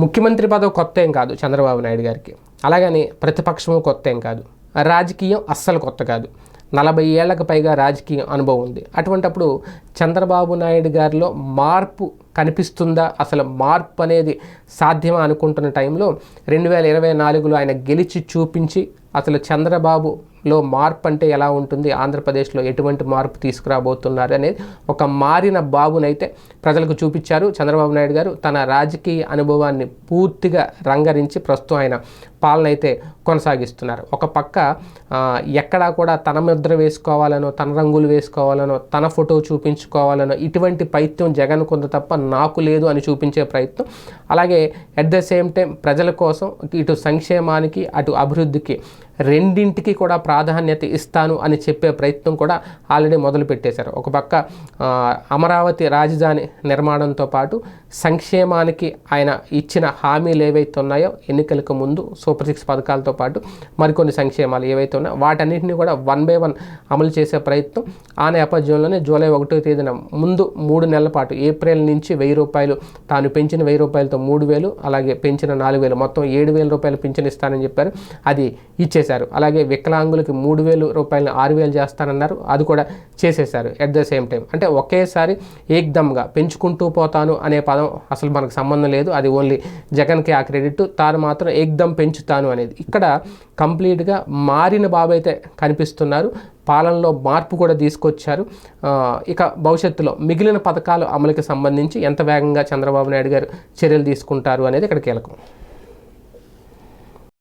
ముఖ్యమంత్రి పదవి కొత్త ఏం కాదు చంద్రబాబు నాయుడు గారికి. అలాగని ప్రతిపక్షము కొత్త ఏం కాదు. రాజకీయం అస్సలు కొత్త కాదు. నలభై ఏళ్ళకు పైగా రాజకీయ అనుభవం ఉంది. అటువంటప్పుడు చంద్రబాబు నాయుడు గారిలో మార్పు కనిపిస్తుందా? అసలు మార్పు అనేది సాధ్యమా అనుకుంటున్న టైంలో రెండు వేల ఇరవై నాలుగులో ఆయన గెలిచి చూపించి అసలు చంద్రబాబు లో మార్పు అంటే ఎలా ఉంటుంది? ఆంధ్రప్రదేశ్లో ఎటువంటి మార్పు తీసుకురాబోతున్నారు అనేది ఒక మారిన బాబునైతే ప్రజలకు చూపించారు చంద్రబాబు నాయుడు గారు. తన రాజకీయ అనుభవాన్ని పూర్తిగా రంగరించి ప్రస్తుతం ఆయన పాలన అయితే కొనసాగిస్తున్నారు. ఒక పక్క ఎక్కడా కూడా తన ముద్ర వేసుకోవాలనో తన రంగులు వేసుకోవాలనో తన ఫోటో చూపించుకోవాలనో ఇటువంటి ప్రయత్నం జగన్ కొంత తప్ప నాకు లేదు అని చూపించే ప్రయత్నం. అలాగే అట్ ద సేమ్ టైం ప్రజల కోసం ఇటు సంక్షేమానికి అటు అభివృద్ధికి రెండింటికి కూడా ప్రాధాన్యత ఇస్తాను అని చెప్పే ప్రయత్నం కూడా ఆల్రెడీ మొదలు పెట్టేశారు. ఒక పక్క అమరావతి రాజధాని నిర్మాణంతో పాటు సంక్షేమానికి ఆయన ఇచ్చిన హామీలు ఏవైతే ఉన్నాయో ఎన్నికలకు ముందు సూపర్ సిక్స్ పథకాలతో పాటు మరికొన్ని సంక్షేమాలు ఏవైతే ఉన్నాయో వాటన్నిటిని కూడా వన్ బై వన్ అమలు చేసే ప్రయత్నం. ఆ నేపథ్యంలోనే జూలై ఒకటో తేదీన ముందు మూడు నెలల పాటు ఏప్రిల్ నుంచి వెయ్యి రూపాయలు తాను పెంచిన వెయ్యి రూపాయలతో మూడు వేలు అలాగే పెంచిన నాలుగు వేలు మొత్తం ఏడు వేల రూపాయలు పింఛన్ ఇస్తానని చెప్పారు. అది ఇచ్చేశారు. అలాగే వికలాంగులకి మూడు వేలు రూపాయలు ఆరు వేలు చేస్తానన్నారు. అది కూడా చేసేశారు ఎట్ ద సేమ్ టైం అంటే ఒకేసారి ఏక్దమ్గా పెంచుకుంటూ పోతాను అనే పదం అసలు మనకు సంబంధం లేదు. అది ఓన్లీ జగన్కి ఆ క్రెడిట్ తాను మాత్రం ఏకదమ్ ఉంచుతాను అనేది. ఇక్కడ కంప్లీట్గా మారిన బాబు అయితే కనిపిస్తున్నారు. పాలనలో మార్పు కూడా తీసుకొచ్చారు. ఇక భవిష్యత్తులో మిగిలిన పథకాలు అమలుకి సంబంధించి ఎంత వేగంగా చంద్రబాబు నాయుడు గారు చర్యలు తీసుకుంటారు అనేది ఇక్కడ కీలకం.